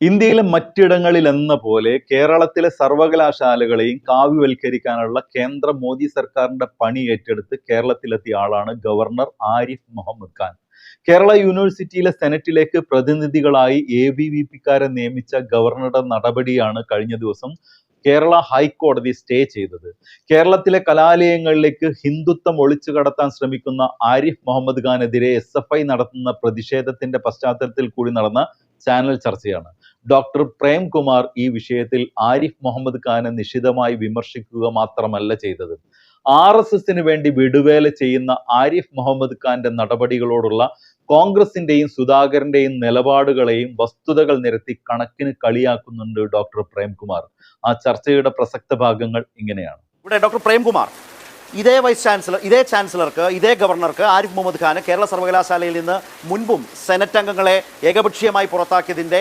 ഇന്ത്യയിലെ മറ്റിടങ്ങളിൽ എന്ന പോലെ കേരളത്തിലെ സർവകലാശാലകളെയും കാവ്യവൽക്കരിക്കാനുള്ള കേന്ദ്ര മോദി സർക്കാരിന്റെ പണി ഏറ്റെടുത്ത് കേരളത്തിലെത്തിയ ആളാണ് ഗവർണർ ആരിഫ് മുഹമ്മദ് ഖാൻ. കേരള യൂണിവേഴ്സിറ്റിയിലെ സെനറ്റിലേക്ക് പ്രതിനിധികളായി എ ബി വി പിക്കാരെ നിയമിച്ച ഗവർണറുടെ നടപടിയാണ് കഴിഞ്ഞ ദിവസം കേരള ഹൈക്കോടതി സ്റ്റേ ചെയ്തത്. കേരളത്തിലെ കലാലയങ്ങളിലേക്ക് ഹിന്ദുത്വം ഒളിച്ചു കടത്താൻ ശ്രമിക്കുന്ന ആരിഫ് മുഹമ്മദ് ഖാനെതിരെ എസ് എഫ് ഐ നടത്തുന്ന പ്രതിഷേധത്തിന്റെ പശ്ചാത്തലത്തിൽ കൂടി നടന്ന ചാനൽ ചർച്ചയാണ്. ഡോക്ടർ പ്രേംകുമാർ ഈ വിഷയത്തിൽ ആരിഫ് മുഹമ്മദ് ഖാനെ നിശിതമായി വിമർശിക്കുക മാത്രമല്ല ചെയ്തത്. ആർ എസ് എസിന് വേണ്ടി വിടുവേല ചെയ്യുന്ന ആരിഫ് മുഹമ്മദ് ഖാന്റെ നടപടികളോടുള്ള കോൺഗ്രസിന്റെയും സുധാകരന്റെയും നിലപാടുകളെയും വസ്തുതകൾ നിരത്തി കണക്കിന് കളിയാക്കുന്നുണ്ട് ഡോക്ടർ പ്രേംകുമാർ. ആ ചർച്ചയുടെ പ്രസക്ത ഭാഗങ്ങൾ ഇങ്ങനെയാണ്. ഇവിടെ ഡോക്ടർ പ്രേംകുമാർ ഇതേ വൈസ് ചാൻസലർ ഇതേ ചാൻസലർക്ക് ഇതേ ഗവർണർക്ക് ആരിഫ് മുഹമ്മദ് ഖാന് കേരള സർവകലാശാലയിൽ നിന്ന് മുൻപും സെനറ്റ് അംഗങ്ങളെ ഏകപക്ഷീയമായി പുറത്താക്കിയതിന്റെ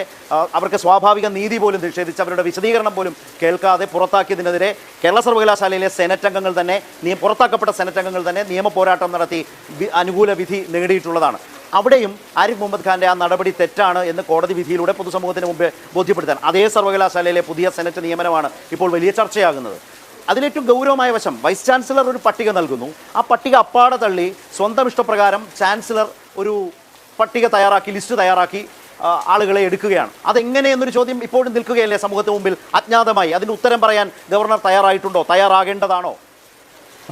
അവർക്ക് സ്വാഭാവിക നീതി പോലും നിഷേധിച്ച് അവരുടെ വിശദീകരണം പോലും കേൾക്കാതെ പുറത്താക്കിയതിനെതിരെ കേരള സർവകലാശാലയിലെ സെനറ്റ് അംഗങ്ങൾ തന്നെ പുറത്താക്കപ്പെട്ട സെനറ്റ് അംഗങ്ങൾ തന്നെ നിയമ പോരാട്ടം നടത്തി അനുകൂല വിധി നേടിയിട്ടുള്ളതാണ്. അവിടെയും ആരിഫ് മുഹമ്മദ് ഖാന്റെ ആ നടപടി തെറ്റാണ് എന്ന് കോടതി വിധിയിലൂടെ പൊതുസമൂഹത്തിന് മുമ്പ് ബോധ്യപ്പെടുത്താൻ. അതേ സർവകലാശാലയിലെ പുതിയ സെനറ്റ് നിയമനമാണ് ഇപ്പോൾ വലിയ ചർച്ചയാകുന്നത്. അതിലേറ്റവും ഗൗരവമായ വശം വൈസ് ചാൻസലർ ഒരു പട്ടിക നൽകുന്നു. ആ പട്ടിക അപ്പാടെ തള്ളി സ്വന്തം ഇഷ്ടപ്രകാരം ചാൻസലർ ഒരു പട്ടിക തയ്യാറാക്കി ലിസ്റ്റ് തയ്യാറാക്കി ആളുകളെ എടുക്കുകയാണ്. അതെങ്ങനെ എന്നൊരു ചോദ്യം ഇപ്പോഴും നിൽക്കുകയല്ലേ സമൂഹത്തിന് മുമ്പിൽ അജ്ഞാതമായി? അതിന് ഉത്തരം പറയാൻ ഗവർണർ തയ്യാറായിട്ടുണ്ടോ? തയ്യാറാകേണ്ടതാണോ?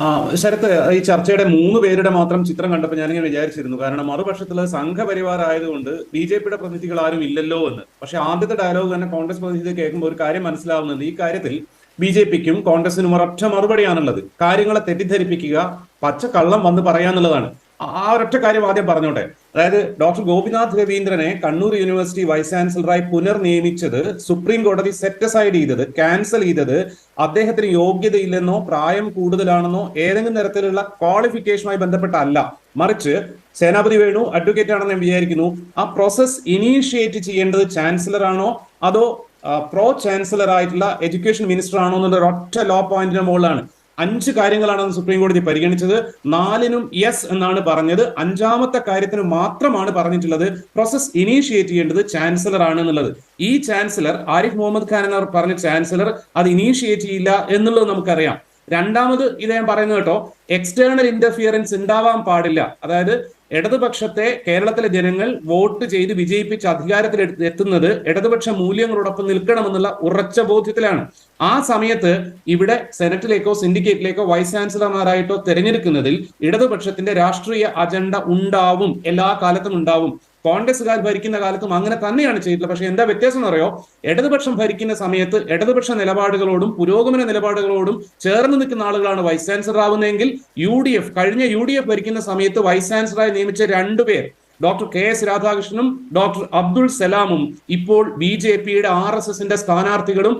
ആ ശരത്ത് ഈ ചർച്ചയുടെ മൂന്ന് പേരുടെ മാത്രം ചിത്രം കണ്ടപ്പോൾ ഞാനിങ്ങനെ വിചാരിച്ചിരുന്നു. കാരണം മറുപക്ഷത്തിൽ സംഘപരിവാർ ആയതുകൊണ്ട് ബി ജെ പിയുടെ പ്രതിനിധികൾ ആരും ഇല്ലല്ലോ എന്ന്. പക്ഷെ ആദ്യത്തെ ഡയലോഗ് തന്നെ കോൺഗ്രസ് പ്രതിനിധി കേൾക്കുമ്പോൾ ഒരു കാര്യം മനസ്സിലാവുന്നുണ്ട്. ഈ കാര്യത്തിൽ ബി ജെ പിക്കും കോൺഗ്രസിനും ഒരൊറ്റ മറുപടിയാണുള്ളത്. കാര്യങ്ങളെ തെറ്റിദ്ധരിപ്പിക്കുക പച്ച കള്ളം വന്ന് പറയാന്നുള്ളതാണ്. ആ- ഒരൊറ്റ കാര്യം ആദ്യം പറഞ്ഞോട്ടെ. അതായത് ഡോക്ടർ ഗോപിനാഥ് രവീന്ദ്രനെ കണ്ണൂർ യൂണിവേഴ്സിറ്റി വൈസ് ചാൻസലറായി പുനർനിയമിച്ചത് സുപ്രീം കോടതി സെറ്റ് സെറ്റസൈഡ് ചെയ്തത് ക്യാൻസൽ ചെയ്തത് അദ്ദേഹത്തിന് യോഗ്യതയില്ലെന്നോ പ്രായം കൂടുതലാണെന്നോ ഏതെങ്കിലും തരത്തിലുള്ള ക്വാളിഫിക്കേഷനുമായി ബന്ധപ്പെട്ടല്ല മറിച്ച് സേനാപതി വേണു അഡ്വക്കേറ്റ് ആണെന്ന് ഞാൻ വിചാരിക്കുന്നു. ആ പ്രോസസ് ഇനീഷ്യേറ്റ് ചെയ്യേണ്ടത് ചാൻസലറാണോ അതോ പ്രോ ചാൻസലർ ആയിട്ടുള്ള എഡ്യൂക്കേഷൻ മിനിസ്റ്റർ ആണോ എന്നുള്ള ഒറ്റ ലോ പോയിന്റിന് മുകളിലാണ്. അഞ്ച് കാര്യങ്ങളാണ് സുപ്രീം കോടതി പരിഗണിച്ചത്. നാലിനും യെസ് എന്നാണ് പറഞ്ഞത്. അഞ്ചാമത്തെ കാര്യത്തിന് മാത്രമാണ് പറഞ്ഞിട്ടുള്ളത്. പ്രോസസ് ഇനീഷ്യേറ്റ് ചെയ്യേണ്ടത് ചാൻസലർ ആണ് എന്നുള്ളത്. ഈ ചാൻസലർ ആരിഫ് മുഹമ്മദ് ഖാൻ എന്ന് പറഞ്ഞ ചാൻസലർ അത് ഇനീഷ്യേറ്റ് ചെയ്യില്ല എന്നുള്ളത് നമുക്കറിയാം. രണ്ടാമത് ഇത് ഞാൻ പറയുന്നത് കേട്ടോ എക്സ്റ്റേണൽ ഇന്റർഫിയറൻസ് ഉണ്ടാവാൻ പാടില്ല. അതായത് ഇടതുപക്ഷത്തെ കേരളത്തിലെ ജനങ്ങൾ വോട്ട് ചെയ്ത് വിജയിപ്പിച്ച് അധികാരത്തിൽ എത്തുന്നത് ഇടതുപക്ഷ മൂല്യങ്ങളോടൊപ്പം നിൽക്കണമെന്നുള്ള ഉറച്ച ബോധ്യത്തിലാണ്. ആ സമയത്ത് ഇവിടെ സെനറ്റിലേക്കോ സിൻഡിക്കേറ്റിലേക്കോ വൈസ് ചാൻസലർമാരായിട്ടോ തിരഞ്ഞെടുക്കുന്നതിൽ ഇടതുപക്ഷത്തിന്റെ രാഷ്ട്രീയ അജണ്ട ഉണ്ടാവും. എല്ലാ കാലത്തും ഉണ്ടാവും. കോൺഗ്രസ്സുകാർ ഭരിക്കുന്ന കാലത്തും അങ്ങനെ തന്നെയാണ് ചെയ്തിട്ടുള്ളത്. പക്ഷെ എന്താ വ്യത്യാസം എന്ന് അറിയോ? ഇടതുപക്ഷം ഭരിക്കുന്ന സമയത്ത് ഇടതുപക്ഷ നിലപാടുകളോടും പുരോഗമന നിലപാടുകളോടും ചേർന്ന് നിൽക്കുന്ന ആളുകളാണ് വൈസ് ചാൻസലർ ആവുന്നതെങ്കിൽ യു ഡി എഫ് കഴിഞ്ഞ യു ഡി എഫ് ഭരിക്കുന്ന സമയത്ത് വൈസ് ചാൻസലറായി നിയമിച്ച രണ്ടുപേർ ഡോക്ടർ കെ എസ് രാധാകൃഷ്ണനും ഡോക്ടർ അബ്ദുൾ സലാമും ഇപ്പോൾ ബി ജെ പിയുടെ ആർ എസ് എസിന്റെ സ്ഥാനാർത്ഥികളും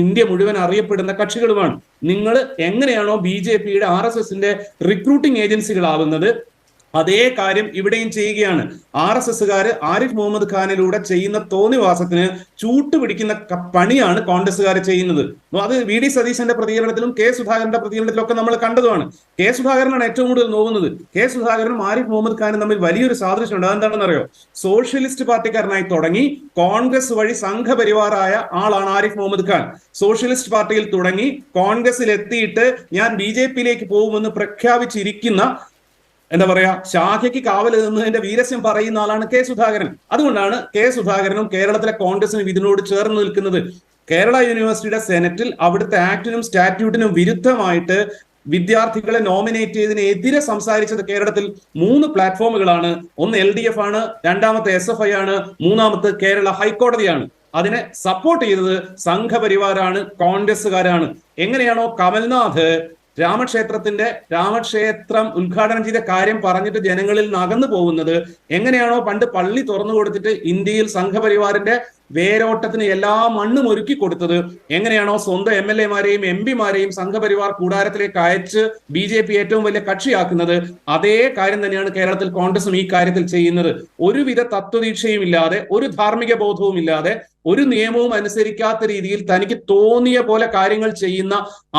ഇന്ത്യ മുഴുവൻ അറിയപ്പെടുന്ന കക്ഷികളുമാണ്. നിങ്ങൾ എങ്ങനെയാണോ ബി ജെ പിയുടെ ആർ എസ് എസിന്റെ റിക്രൂട്ടിംഗ് ഏജൻസികളാവുന്നത് അതേ കാര്യം ഇവിടെയും ചെയ്യുകയാണ്. ആർ എസ് എസുകാര് ആരിഫ് മുഹമ്മദ് ഖാനിലൂടെ ചെയ്യുന്ന തോന്നിവാസത്തിന് ചൂട്ടുപിടിക്കുന്ന പണിയാണ് കോൺഗ്രസ്സുകാർ ചെയ്യുന്നത്. അത് വി ഡി സതീശന്റെ പ്രതികരണത്തിലും കെ സുധാകരന്റെ പ്രതികരണത്തിലും ഒക്കെ നമ്മൾ കണ്ടതുമാണ്. കെ സുധാകരനാണ് ഏറ്റവും കൂടുതൽ നോവുന്നത്. കെ സുധാകരനും ആരിഫ് മുഹമ്മദ് ഖാനും തമ്മിൽ വലിയൊരു സാദൃശ്യമുണ്ട്. അതെന്താണെന്ന് അറിയോ? സോഷ്യലിസ്റ്റ് പാർട്ടിക്കാരനായി തുടങ്ങി കോൺഗ്രസ് വഴി സംഘപരിവാറായ ആളാണ് ആരിഫ് മുഹമ്മദ് ഖാൻ. സോഷ്യലിസ്റ്റ് പാർട്ടിയിൽ തുടങ്ങി കോൺഗ്രസിൽ എത്തിയിട്ട് ഞാൻ ബി ജെ പിയിലേക്ക് പോകുമെന്ന് പ്രഖ്യാപിച്ചിരിക്കുന്ന എന്താ പറയാ ശാഖയ്ക്ക് കാവൽ നിന്നതിന്റെ വീരസ്യം പറയുന്ന ആളാണ് കെ സുധാകരൻ. അതുകൊണ്ടാണ് കെ സുധാകരനും കേരളത്തിലെ കോൺഗ്രസിനും ഇതിനോട് ചേർന്ന് നിൽക്കുന്നത്. കേരള യൂണിവേഴ്സിറ്റിയുടെ സെനറ്റിൽ അവിടുത്തെ ആക്ടിനും സ്റ്റാറ്റ്യൂട്ടിനും വിരുദ്ധമായിട്ട് വിദ്യാർത്ഥികളെ നോമിനേറ്റ് ചെയ്തതിനെതിരെ സംസാരിച്ചത് കേരളത്തിൽ മൂന്ന് പ്ലാറ്റ്ഫോമുകളാണ്. ഒന്ന് എൽ ഡി എഫ് ആണ് രണ്ടാമത്തെ എസ് എഫ് ഐ ആണ് മൂന്നാമത്തെ കേരള ഹൈക്കോടതിയാണ്. അതിനെ സപ്പോർട്ട് ചെയ്തത് സംഘപരിവാരാണ് കോൺഗ്രസ്സുകാരാണ്. എങ്ങനെയാണോ കമൽനാഥ് രാമക്ഷേത്രത്തിന്റെ രാമക്ഷേത്രം ഉദ്ഘാടനം ചെയ്ത കാര്യം പറഞ്ഞിട്ട് ജനങ്ങളിൽ നിന്ന് അകന്നു പോകുന്നത് എങ്ങനെയാണോ പണ്ട് പള്ളി തുറന്നു കൊടുത്തിട്ട് ഇന്ത്യയിൽ സംഘപരിവാറിന്റെ വേരോട്ടത്തിന് എല്ലാ മണ്ണും ഒരുക്കി കൊടുത്തത് എങ്ങനെയാണോ സ്വന്തം എം എൽ എമാരെയും എം പിമാരെയും സംഘപരിവാർ കൂടാരത്തിലേക്ക് അയച്ച് ബി ജെ പി ഏറ്റവും വലിയ കക്ഷിയാക്കുന്നത് അതേ കാര്യം തന്നെയാണ് കേരളത്തിൽ കോൺഗ്രസും ഈ കാര്യത്തിൽ ചെയ്യുന്നത്. ഒരുവിധ തത്വദീക്ഷയും ഇല്ലാതെ ഒരു ധാർമ്മിക ബോധവും ഇല്ലാതെ ഒരു നിയമവും അനുസരിക്കാത്ത രീതിയിൽ തനിക്ക് തോന്നിയ പോലെ കാര്യങ്ങൾ ചെയ്യുന്ന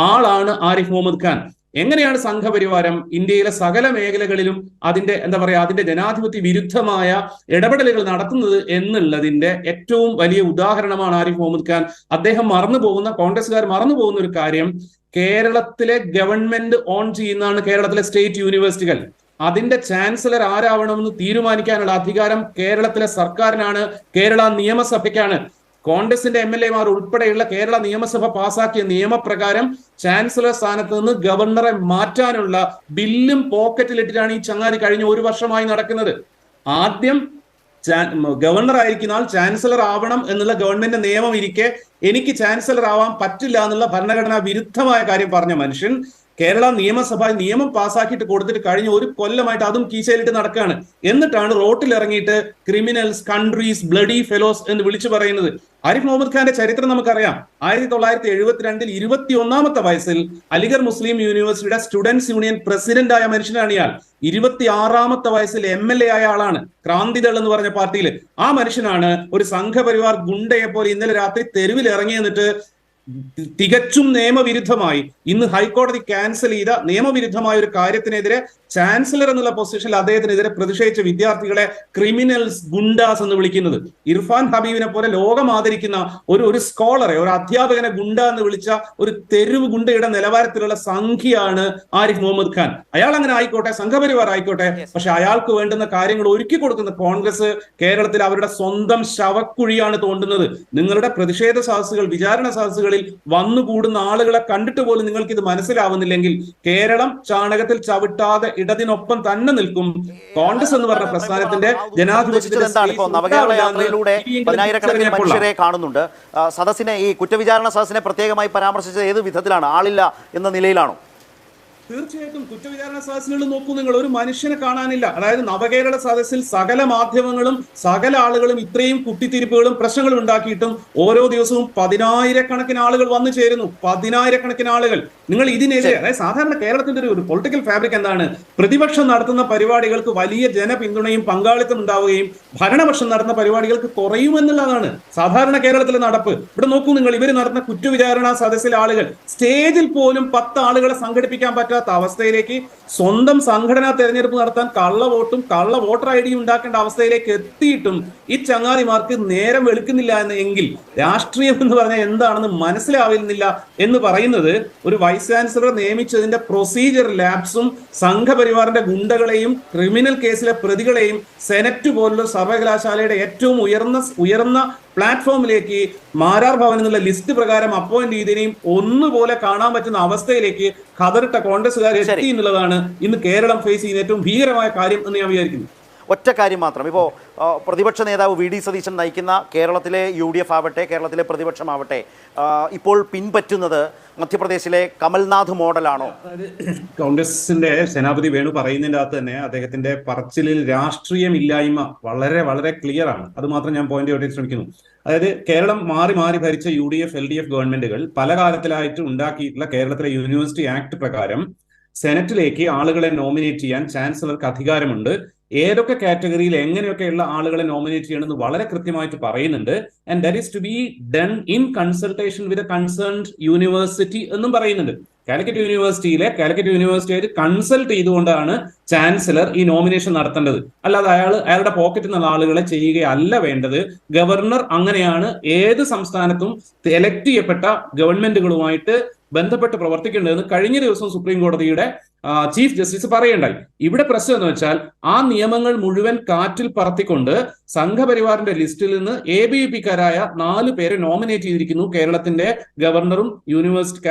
ആളാണ് ആരിഫ് മുഹമ്മദ് ഖാൻ. എങ്ങനെയാണ് സംഘപരിവാരം ഇന്ത്യയിലെ സകല മേഖലകളിലും അതിന്റെ എന്താ പറയാ അതിന്റെ ജനാധിപത്യ വിരുദ്ധമായ ഇടപെടലുകൾ നടത്തുന്നത് എന്നുള്ളതിന്റെ ഏറ്റവും വലിയ ഉദാഹരണമാണ് ആരിഫ് മുഹമ്മദ് ഖാൻ. അദ്ദേഹം മറന്നു പോകുന്ന കോൺഗ്രസ്സുകാർ മറന്നു പോകുന്ന ഒരു കാര്യം കേരളത്തിലെ ഗവൺമെന്റ് ഓൺ ചെയ്യുന്നതാണ് കേരളത്തിലെ സ്റ്റേറ്റ് യൂണിവേഴ്സിറ്റികൾ. അതിന്റെ ചാൻസലർ ആരാവണമെന്ന് തീരുമാനിക്കാനുള്ള അധികാരം കേരളത്തിലെ സർക്കാരിനാണ്. കേരള നിയമസഭയ്ക്കാണ്. കോൺഗ്രസിന്റെ എം എൽ എമാർ ഉൾപ്പെടെയുള്ള കേരള നിയമസഭ പാസാക്കിയ നിയമപ്രകാരം ചാൻസലർ സ്ഥാനത്ത് നിന്ന് ഗവർണറെ മാറ്റാനുള്ള ബില്ലും പോക്കറ്റിലിട്ടിട്ടാണ് ഈ ചങ്ങാതി കഴിഞ്ഞ ഒരു വർഷമായി നടക്കുന്നത്. ആദ്യം ഗവർണർ ആയിരിക്കുന്ന ആൾ ചാൻസലർ ആവണം എന്നുള്ള ഗവൺമെന്റ് നിയമം ഇരിക്കെ എനിക്ക് ചാൻസലർ ആവാൻ പറ്റില്ല എന്നുള്ള ഭരണഘടനാ വിരുദ്ധമായ കാര്യം പറഞ്ഞ മനുഷ്യൻ കേരള നിയമസഭ നിയമം പാസാക്കിയിട്ട് കൊടുത്തിട്ട് കഴിഞ്ഞ ഒരു കൊല്ലമായിട്ട് അതും കീശയിലിട്ട് നടക്കുകയാണ് എന്നിട്ടാണ് റോട്ടിൽ ഇറങ്ങിയിട്ട് ക്രിമിനൽസ് കൺട്രീസ് ബ്ലഡി ഫെലോസ് എന്ന് വിളിച്ചു പറയുന്നത്. ആരിഫ് മുഹമ്മദ് ഖാന്റെ ചരിത്രം നമുക്കറിയാം. ആയിരത്തി തൊള്ളായിരത്തി എഴുപത്തിരണ്ടിൽ ഇരുപത്തി ഒന്നാമത്തെ വയസ്സിൽ അലിഗർ മുസ്ലിം യൂണിവേഴ്സിറ്റിയുടെ സ്റ്റുഡൻസ് യൂണിയൻ പ്രസിഡന്റ് ആയ മനുഷ്യനാണ് ഇയാൾ ഇരുപത്തി ആറാമത്തെ വയസ്സിൽ എം എൽ എ ആയ ആളാണ്. ക്രാന്തിദൾ എന്ന് പറഞ്ഞ പാർട്ടിയിൽ ആ മനുഷ്യനാണ് ഒരു സംഘപരിവാർ ഗുണ്ടയെ പോലെ ഇന്നലെ രാത്രി തെരുവിൽ ഇറങ്ങി നിന്നിട്ട് തികച്ചും നിയമവിരുദ്ധമായി ഇന്ന് ഹൈക്കോടതി ക്യാൻസൽ ചെയ്ത നിയമവിരുദ്ധമായ ഒരു കാര്യത്തിനെതിരെ ചാൻസലർ എന്നുള്ള പൊസിഷനിൽ അദ്ദേഹത്തിനെതിരെ പ്രതിഷേധിച്ച വിദ്യാർത്ഥികളെ ക്രിമിനൽസ് ഗുണ്ടാസ് എന്ന് വിളിക്കുന്നത്. ഇർഫാൻ ഹബീബിനെ പോലെ ലോകം ആദരിക്കുന്ന ഒരു ഒരു സ്കോളറെ ഒരു അധ്യാപകനെ ഗുണ്ട എന്ന് വിളിച്ച ഒരു തെരുവ് ഗുണ്ടയുടെ നിലവാരത്തിലുള്ള സംഖ്യയാണ് ആരിഫ് മുഹമ്മദ് ഖാൻ. അയാൾ അങ്ങനെ ആയിക്കോട്ടെ സംഘപരിവാർ ആയിക്കോട്ടെ പക്ഷെ അയാൾക്ക് വേണ്ടുന്ന കാര്യങ്ങൾ ഒരുക്കി കൊടുക്കുന്ന കോൺഗ്രസ് കേരളത്തിൽ അവരുടെ സ്വന്തം ശവക്കുഴിയാണ് തോണ്ടുന്നത്. നിങ്ങളുടെ പ്രതിഷേധ സദസ്സുകൾ വിചാരണ സദസ്സുകളിൽ വന്നുകൂടുന്ന ആളുകളെ കണ്ടിട്ട് പോലും നിങ്ങൾക്ക് ഇത് മനസ്സിലാവുന്നില്ലെങ്കിൽ കേരളം ചാണകത്തിൽ ചവിട്ടാതെ ഇടതിനൊപ്പം തന്നെ നിൽക്കും. കോൺഗ്രസ് എന്ന് പറഞ്ഞ പ്രസ്ഥാനത്തിന്റെ ജനാധിപത്യത്തിലൂടെ പതിനായിരക്കണക്കിന് മനുഷ്യരെ കാണുന്നുണ്ട്. സദസ്സിനെ ഈ കുറ്റവിചാരണ സദസ്സിനെ പ്രത്യേകമായി പരാമർശിച്ചത് ഏത് വിധത്തിലാണ്? ആളില്ല എന്ന നിലയിലാണോ? തീർച്ചയായിട്ടും കുറ്റവിചാരണ സദസ്സിനുള്ളിൽ നോക്കൂ നിങ്ങൾ. ഒരു മനുഷ്യനെ കാണാനില്ല. അതായത് നവകേരള സദസ്സിൽ സകല മാധ്യമങ്ങളും സകല ആളുകളും ഇത്രയും കുട്ടിത്തിരിപ്പുകളും പ്രശ്നങ്ങളും ഉണ്ടാക്കിയിട്ടും ഓരോ ദിവസവും പതിനായിരക്കണക്കിന് ആളുകൾ വന്നു ചേരുന്നു. പതിനായിരക്കണക്കിന് ആളുകൾ. നിങ്ങൾ ഇതിനെതിരെ അതായത് സാധാരണ കേരളത്തിന്റെ ഒരു പൊളിറ്റിക്കൽ ഫാബ്രിക് എന്താണ്? പ്രതിപക്ഷം നടത്തുന്ന പരിപാടികൾക്ക് വലിയ ജനപിന്തുണയും പങ്കാളിത്തം ഉണ്ടാവുകയും ഭരണപക്ഷം നടത്തുന്ന പരിപാടികൾക്ക് കുറയുമെന്നുള്ളതാണ് സാധാരണ കേരളത്തിലെ നടപ്പ്. ഇവിടെ നോക്കൂ നിങ്ങൾ ഇവർ നടത്തുന്ന കുറ്റവിചാരണ സദസ്സിലെ ആളുകൾ സ്റ്റേജിൽ പോലും പത്ത് ആളുകളെ സംഘടിപ്പിക്കാൻ പറ്റാത്ത അവസ്ഥയിലേക്ക് സ്വന്തം സംഘടനാ തെരഞ്ഞെടുപ്പ് നടത്താൻ കള്ള വോട്ടും കള്ള വോട്ടർ ഐ ഡിയും ഉണ്ടാക്കേണ്ട അവസ്ഥയിലേക്ക് എത്തിയിട്ടും ഈ ചങ്ങാതിമാർക്ക് നേരം വെളുക്കുന്നില്ല എന്ന് എങ്കിൽ രാഷ്ട്രീയം എന്ന് പറഞ്ഞാൽ എന്താണെന്ന് മനസ്സിലാവുന്നില്ല എന്ന് പറയുന്നത് ഒരു വൈസ് ചാൻസലറെ നിയമിച്ചതിന്റെ പ്രൊസീജിയർ ലാബ്സും സംഘപരിവാറിന്റെ ഗുണ്ടകളെയും ക്രിമിനൽ കേസിലെ പ്രതികളെയും സെനറ്റ് പോലുള്ള സർവകലാശാലയുടെ ഏറ്റവും ഉയർന്ന ഉയർന്ന പ്ലാറ്റ്ഫോമിലേക്ക് മാരാർ ഭവൻ എന്നുള്ള ലിസ്റ്റ് പ്രകാരം അപ്പോയിന്റ് ചെയ്തതിനെയും ഒന്നുപോലെ കാണാൻ പറ്റുന്ന അവസ്ഥയിലേക്ക് ഖദറിട്ട കോൺഗ്രസ്സുകാർ. എത്തി എന്നുള്ളതാണ് ഇന്ന് കേരളം ഫേസ് ചെയ്യുന്ന ഏറ്റവും ഭീകരമായ കാര്യം എന്ന് ഞാൻ വിചാരിക്കുന്നു ഒറ്റ കാര്യം മാത്രം ഇപ്പോൾ പ്രതിപക്ഷ നേതാവ് വി ഡി സതീശൻ നയിക്കുന്ന കേരളത്തിലെ യു ഡി എഫ് ആവട്ടെ കേരളത്തിലെ പ്രതിപക്ഷമാവട്ടെ ഇപ്പോൾ പിൻപറ്റുന്നത് മധ്യപ്രദേശിലെ കമൽനാഥ് മോഡലാണോ? കോൺഗ്രസിന്റെ സേനാപതി വേണു പറയുന്നതിന്റെ അകത്ത് തന്നെ അദ്ദേഹത്തിന്റെ പറച്ചിലിൽ രാഷ്ട്രീയമില്ലായ്മ വളരെ വളരെ ക്ലിയർ ആണ്. അത് മാത്രം ഞാൻ പോയിന്റ് ചെയ്യാൻ ശ്രമിക്കുന്നു. അതായത് കേരളം മാറി മാറി ഭരിച്ച U D F L D F ഗവൺമെന്റുകൾ പല കാലത്തിലായിട്ട് ഉണ്ടാക്കിയിട്ടുള്ള കേരളത്തിലെ യൂണിവേഴ്സിറ്റി ആക്ട് പ്രകാരം സെനറ്റിലേക്ക് ആളുകളെ നോമിനേറ്റ് ചെയ്യാൻ ചാൻസലർക്ക് അധികാരമുണ്ട്. ഏതൊക്കെ കാറ്റഗറിയിൽ എങ്ങനെയൊക്കെയുള്ള ആളുകളെ നോമിനേറ്റ് ചെയ്യണമെന്ന് വളരെ കൃത്യമായിട്ട് പറയുന്നുണ്ട്. And that is to be done in consultation with concerned university എന്നും പറയുന്നുണ്ട്. കാലിക്കറ്റ് യൂണിവേഴ്സിറ്റിയിലെ കാലിക്കറ്റ് യൂണിവേഴ്സിറ്റിയായിട്ട് കൺസൾട്ട് ചെയ്തുകൊണ്ടാണ് ചാൻസലർ ഈ നോമിനേഷൻ നടത്തേണ്ടത്. അല്ലാതെ അയാൾ അയാളുടെ പോക്കറ്റിൽ നിന്നുള്ള ആളുകളെ ചെയ്യുകയല്ല വേണ്ടത്. ഗവർണർ അങ്ങനെയാണ് ഏത് സംസ്ഥാനത്തും എലക്ട് ചെയ്യപ്പെട്ട ഗവൺമെന്റുകളുമായിട്ട് ബന്ധപ്പെട്ട് പ്രവർത്തിക്കേണ്ടതെന്ന് കഴിഞ്ഞ ദിവസം സുപ്രീം കോടതിയുടെ ചീഫ് ജസ്റ്റിസ് പറയേണ്ടായി ഇവിടെ പ്രശ്നം എന്ന് വെച്ചാൽ ആ നിയമങ്ങൾ മുഴുവൻ കാറ്റിൽ പറത്തിക്കൊണ്ട് സംഘപരിവാറിന്റെ ലിസ്റ്റിൽ നിന്ന് എ ബി വി പിക്കാരായ നാല് പേരെ നോമിനേറ്റ് ചെയ്തിരിക്കുന്നു കേരളത്തിന്റെ ഗവർണറും യൂണിവേഴ്സിറ്റി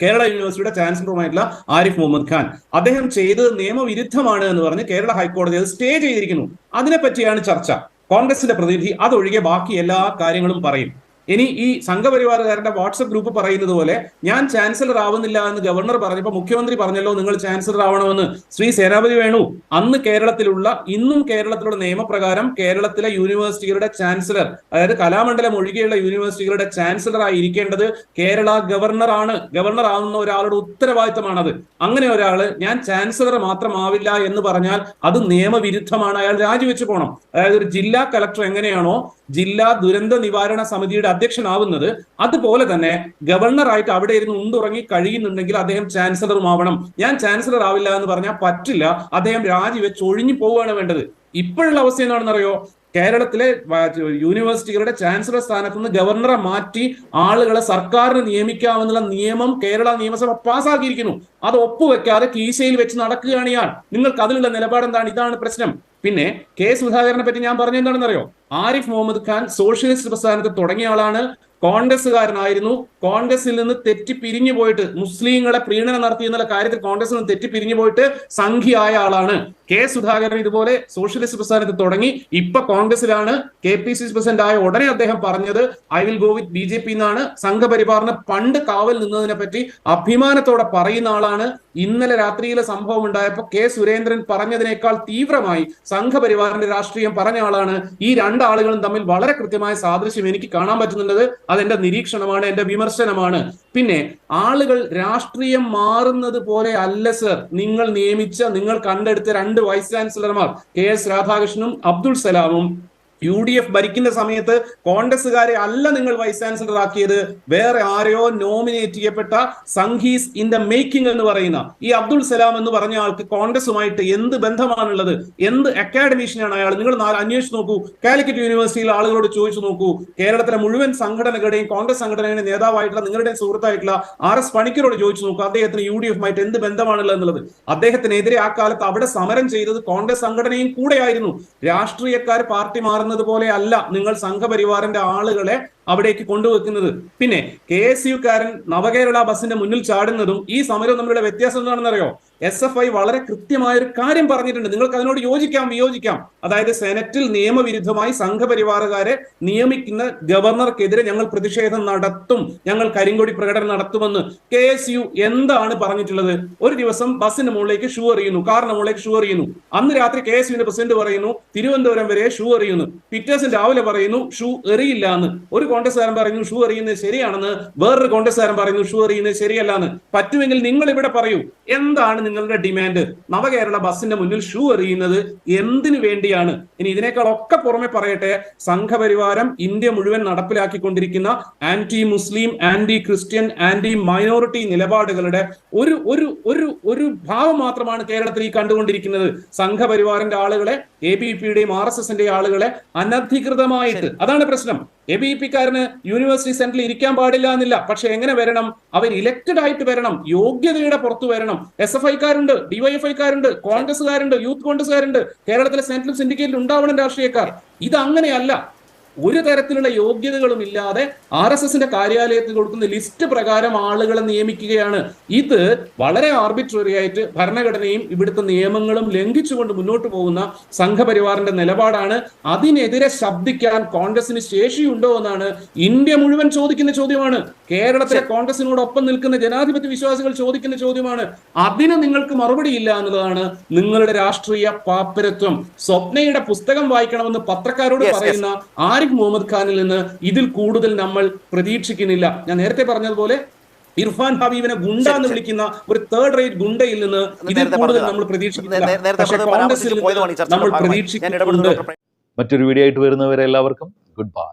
കേരള യൂണിവേഴ്സിറ്റിയുടെ ചാൻസലറുമായിട്ടുള്ള ആരിഫ് മുഹമ്മദ് ഖാൻ. അദ്ദേഹം ചെയ്തത് നിയമവിരുദ്ധമാണ് എന്ന് പറഞ്ഞ് കേരള ഹൈക്കോടതി അത് സ്റ്റേ ചെയ്തിരിക്കുന്നു. അതിനെപ്പറ്റിയാണ് ചർച്ച. കോൺഗ്രസിന്റെ പ്രതിനിധി അതൊഴികെ ബാക്കി എല്ലാ കാര്യങ്ങളും പറയും. ഇനി ഈ സംഘപരിവാറുകാരുടെ വാട്സപ്പ് ഗ്രൂപ്പ് പറയുന്നത് പോലെ ഞാൻ ചാൻസലർ ആവുന്നില്ല എന്ന് ഗവർണർ പറഞ്ഞപ്പോൾ മുഖ്യമന്ത്രി പറഞ്ഞല്ലോ നിങ്ങൾ ചാൻസലർ ആവണമെന്ന്. ശ്രീ സേനാപതി വേണു അന്ന് കേരളത്തിലുള്ള ഇന്നും കേരളത്തിലുള്ള നിയമപ്രകാരം കേരളത്തിലെ യൂണിവേഴ്സിറ്റികളുടെ ചാൻസലർ അതായത് കലാമണ്ഡലം ഒഴികെയുള്ള യൂണിവേഴ്സിറ്റികളുടെ ചാൻസലർ ആയി ഇരിക്കേണ്ടത് കേരള ഗവർണർ ആണ്. ഗവർണർ ആവുന്ന ഒരാളുടെ ഉത്തരവാദിത്തമാണത്. അങ്ങനെ ഒരാൾ ഞാൻ ചാൻസലർ മാത്രമാവില്ല എന്ന് പറഞ്ഞാൽ അത് നിയമവിരുദ്ധമാണ്. അയാൾ രാജിവെച്ച് പോകണം അതായത് ഒരു ജില്ലാ കളക്ടർ എങ്ങനെയാണോ ജില്ലാ ദുരന്ത നിവാരണ സമിതിയുടെ അധ്യക്ഷനാവുന്നത് അതുപോലെ തന്നെ ഗവർണറായിട്ട് അവിടെ ഇരുന്ന് ഉണ്ടുറങ്ങി കഴിയുന്നുണ്ടെങ്കിൽ അദ്ദേഹം ചാൻസലറും ആവണം ഞാൻ ചാൻസലർ ആവില്ല എന്ന് പറഞ്ഞാൽ പറ്റില്ല. അദ്ദേഹം രാജിവെച്ച് ഒഴിഞ്ഞു പോവുകയാണ് വേണ്ടത്. ഇപ്പോഴുള്ള അവസ്ഥ എന്താണെന്ന് അറിയോ കേരളത്തിലെ യൂണിവേഴ്സിറ്റികളുടെ ചാൻസലർ സ്ഥാനത്ത് നിന്ന് ഗവർണറെ മാറ്റി ആളുകളെ സർക്കാരിന് നിയമിക്കാമെന്നുള്ള നിയമം കേരള നിയമസഭ പാസ്സാക്കിയിരിക്കുന്നു അത് ഒപ്പുവെക്കാതെ കീശയിൽ വെച്ച് നടക്കുകയാണ് ഇയാൾ. നിങ്ങൾക്ക് അതിലുള്ള നിലപാട് എന്താണ് ഇതാണ് പ്രശ്നം. പിന്നെ കെ സുധാകരനെ പറ്റി ഞാൻ പറഞ്ഞ എന്താണെന്നറിയോ ആരിഫ് മുഹമ്മദ് ഖാൻ സോഷ്യലിസ്റ്റ് പ്രസ്ഥാനത്ത് തുടങ്ങിയ ആളാണ്. കോൺഗ്രസ്സുകാരനായിരുന്നു. കോൺഗ്രസിൽ നിന്ന് തെറ്റി പിരിഞ്ഞു പോയിട്ട് മുസ്ലിങ്ങളെ പ്രീണനം നടത്തി എന്നുള്ള കാര്യത്തിൽ കോൺഗ്രസിൽ നിന്ന് തെറ്റി പിരിഞ്ഞു പോയിട്ട് സംഘിയായ ആളാണ്. കെ സുധാകരൻ ഇതുപോലെ സോഷ്യലിസ്റ്റ് പ്രസ്ഥാനത്ത് തുടങ്ങി. ഇപ്പൊ കോൺഗ്രസിലാണ് K P C C president ആയ ഉടനെ അദ്ദേഹം പറഞ്ഞത് I will go with B J P എന്നാണ്. സംഘപരിവാറിന് പണ്ട് കാവൽ നിന്നതിനെ പറ്റി അഭിമാനത്തോടെ പറയുന്ന ആളാണ് ഇന്നലെ രാത്രിയിലെ സംഭവം ഉണ്ടായപ്പോൾ കെ സുരേന്ദ്രൻ പറഞ്ഞതിനേക്കാൾ തീവ്രമായി സംഘപരിവാറിന്റെ രാഷ്ട്രീയം പറഞ്ഞ ആളാണ്. ഈ രണ്ടാളുകളും തമ്മിൽ വളരെ കൃത്യമായ സാദൃശ്യം എനിക്ക് കാണാൻ പറ്റുന്നുള്ളത് അതെന്റെ നിരീക്ഷണമാണ് എന്റെ വിമർശനമാണ്. പിന്നെ ആളുകൾ രാഷ്ട്രീയം മാറുന്നത് പോലെ അല്ല സർ. നിങ്ങൾ നിയമിച്ച നിങ്ങൾ കണ്ടെടുത്ത രണ്ട് വൈസ് ചാൻസലർമാർ കെ എസ് രാധാകൃഷ്ണനും അബ്ദുൾ സലാമും യു ഡി എഫ് ഭരിക്കുന്ന സമയത്ത് കോൺഗ്രസ്സുകാരെ അല്ല നിങ്ങൾ വൈസ് ചാൻസലർ ആക്കിയത്. വേറെ ആരെയോ നോമിനേറ്റ് ചെയ്യപ്പെട്ട സംഘീസ് ഇൻ ദ മേക്കിംഗ് എന്ന് പറയുന്ന ഈ അബ്ദുൾ സലാം എന്ന് പറഞ്ഞ ആൾക്ക് കോൺഗ്രസുമായിട്ട് എന്ത് ബന്ധമാണുള്ളത്? എന്ത് അക്കാഡമിഷ്യനാണ് അയാൾ? നിങ്ങൾ അന്വേഷിച്ചു നോക്കൂ. കാലിക്കറ്റ് യൂണിവേഴ്സിറ്റിയിൽ ആളുകളോട് ചോദിച്ചു നോക്കൂ. കേരളത്തിലെ മുഴുവൻ സംഘടനകളുടെയും കോൺഗ്രസ് സംഘടനയുടെ നേതാവായിട്ടുള്ള നിങ്ങളുടെ സുഹൃത്തായിട്ടുള്ള ആർ എസ് പണിക്കരോട് ചോദിച്ചു നോക്കൂ. അദ്ദേഹത്തിന് യു ഡി എഫുമായിട്ട് എന്ത് ബന്ധമാണുള്ളത് എന്നുള്ളത്. അദ്ദേഹത്തിനെതിരെ ആ കാലത്ത് അവിടെ സമരം ചെയ്തത് കോൺഗ്രസ് സംഘടനയും കൂടെയായിരുന്നു. രാഷ്ട്രീയക്കാർ പാർട്ടി മാറുന്നത് പോലെ അല്ല നിങ്ങൾ സംഘപരിവാറിന്റെ ആളുകളെ അവിടേക്ക് കൊണ്ടുവെക്കുന്നത്. പിന്നെ കെ എസ് യുക്കാരൻ നവകേരള ബസിന്റെ മുന്നിൽ ചാടുന്നതും ഈ സമരവും തമ്മിലുള്ള വ്യത്യാസം എന്താണെന്നറിയോ? എസ് എഫ് ഐ വളരെ കൃത്യമായ ഒരു കാര്യം പറഞ്ഞിട്ടുണ്ട്. നിങ്ങൾക്ക് അതിനോട് യോജിക്കാം വിയോജിക്കാം. അതായത് സെനറ്റിൽ നിയമവിരുദ്ധമായി സംഘപരിവാറുകാരെ നിയമിക്കുന്ന ഗവർണർക്കെതിരെ ഞങ്ങൾ പ്രതിഷേധം നടത്തും. ഞങ്ങൾ കരിങ്കൊടി പ്രകടനം നടത്തുമെന്ന് കെ എസ് യു എന്താണ് പറഞ്ഞിട്ടുള്ളത്? ഒരു ദിവസം ബസ്സിന് മുകളിലേക്ക് ഷൂ എറിയുന്നു. കാറിന് മുകളിലേക്ക് ഷൂ എറിയുന്നു. അന്ന് രാത്രി കെ എസ് യുവിന്റെ പ്രസിഡന്റ് പറയുന്നു തിരുവനന്തപുരം വരെ ഷൂ എറിയുന്നു. പിറ്റേഴ്സ് രാവിലെ പറയുന്നു ഷൂ എറിയില്ല എന്ന്. ഒരു കോൺഗ്രസ്സുകാരൻ പറയുന്നു ഷൂ എറിയുന്നത് ശരിയാണെന്ന് വേറൊരു കോൺഗ്രസ്സുകാരൻ പറയുന്നു ഷൂ എറിയുന്നത് ശരിയല്ല എന്ന് പറ്റുമെങ്കിൽ നിങ്ങൾ ഇവിടെ പറയൂ. എന്താണ് നിങ്ങളുടെ ഡിമാൻഡ്? നവകേരള ബസിന്റെ മുന്നിൽ ഷൂ എറിയുന്നത് എന്തിനു വേണ്ടിയാണ്? ഇനി ഇതിനേക്കാൾ ഒക്കെ പുറമെ പറയട്ടെ സംഘപരിവാരം ഇന്ത്യ മുഴുവൻ നടപ്പിലാക്കിക്കൊണ്ടിരിക്കുന്ന anti Muslim anti Christian anti minority നിലപാടുകളുടെ ഒരു ഒരു ഒരു ഒരു ഭാവം മാത്രമാണ് കേരളത്തിൽ ഈ കണ്ടുകൊണ്ടിരിക്കുന്നത്. സംഘപരിവാറിന്റെ ആളുകളെ എ ബി പിയുടെയും ആർ എസ് എസിന്റെയും ആളുകളെ അനധികൃതമായിട്ട്. അതാണ് പ്രശ്നം. എ ബി പിക്കാരന് യൂണിവേഴ്സിറ്റി സെന്ററിൽ ഇരിക്കാൻ പാടില്ല എന്നില്ല. പക്ഷെ എങ്ങനെ വരണം? അവർ ഇലക്റ്റഡ് ആയിട്ട് വരണം. യോഗ്യതയുടെ പുറത്തു വരണം. എസ് എഫ് ഐക്കാരുണ്ട് ഡിവൈഎഫ് കോൺഗ്രസ്സുകാരുണ്ട് യൂത്ത് കോൺഗ്രസ്സുകാരുണ്ട് കേരളത്തിലെ സെൻട്രൽ സിൻഡിക്കേറ്റിൽ ഉണ്ടാവണം രാഷ്ട്രീയക്കാർ. ഇത് അങ്ങനെയല്ല ഒരു തരത്തിലുള്ള യോഗ്യതകളും ഇല്ലാതെ ആർ എസ് എസിന്റെ കാര്യാലയത്തിൽ കൊടുക്കുന്ന ലിസ്റ്റ് പ്രകാരം ആളുകളെ നിയമിക്കുകയാണ്. ഇത് വളരെ ആർബിട്രറി ആയിട്ട് ഭരണഘടനയും ഇവിടുത്തെ നിയമങ്ങളും ലംഘിച്ചുകൊണ്ട് മുന്നോട്ട് പോകുന്ന സംഘപരിവാറിന്റെ നിലപാടാണ്. അതിനെതിരെ ശബ്ദിക്കാൻ കോൺഗ്രസിന് ശേഷിയുണ്ടോ എന്നാണ് ഇന്ത്യ മുഴുവൻ ചോദിക്കുന്ന ചോദ്യമാണ്. കേരളത്തിലെ കോൺഗ്രസിനോടൊപ്പം നിൽക്കുന്ന ജനാധിപത്യ വിശ്വാസികൾ ചോദിക്കുന്ന ചോദ്യമാണ് അതിന് നിങ്ങൾക്ക് മറുപടി ഇല്ല എന്നുള്ളതാണ് നിങ്ങളുടെ രാഷ്ട്രീയ പാപ്പരത്വം. സ്വപ്നയുടെ പുസ്തകം വായിക്കണമെന്ന് പത്രക്കാരോട്. പറയുന്ന ആരിഫ് മുഹമ്മദ് ഖാനിൽ നിന്ന് ഇതിൽ കൂടുതൽ നമ്മൾ പ്രതീക്ഷിക്കുന്നില്ല. ഞാൻ നേരത്തെ പറഞ്ഞതുപോലെ ഇർഫാൻ ഹബീബിനെ ഗുണ്ട എന്ന് വിളിക്കുന്ന ഒരു തേർഡ് റേറ്റ് ഗുണ്ടയിൽ നിന്ന് ഇതിൽ കൂടുതൽ നമ്മൾ പ്രതീക്ഷിക്കുന്നില്ല. പക്ഷേ കോൺഗ്രസിൽ നമ്മൾ പ്രതീക്ഷിക്കുന്നുണ്ട്. മറ്റൊരു വീഡിയോ ആയിട്ട് വരുന്നവരെ എല്ലാവർക്കും ഗുഡ് ബൈ.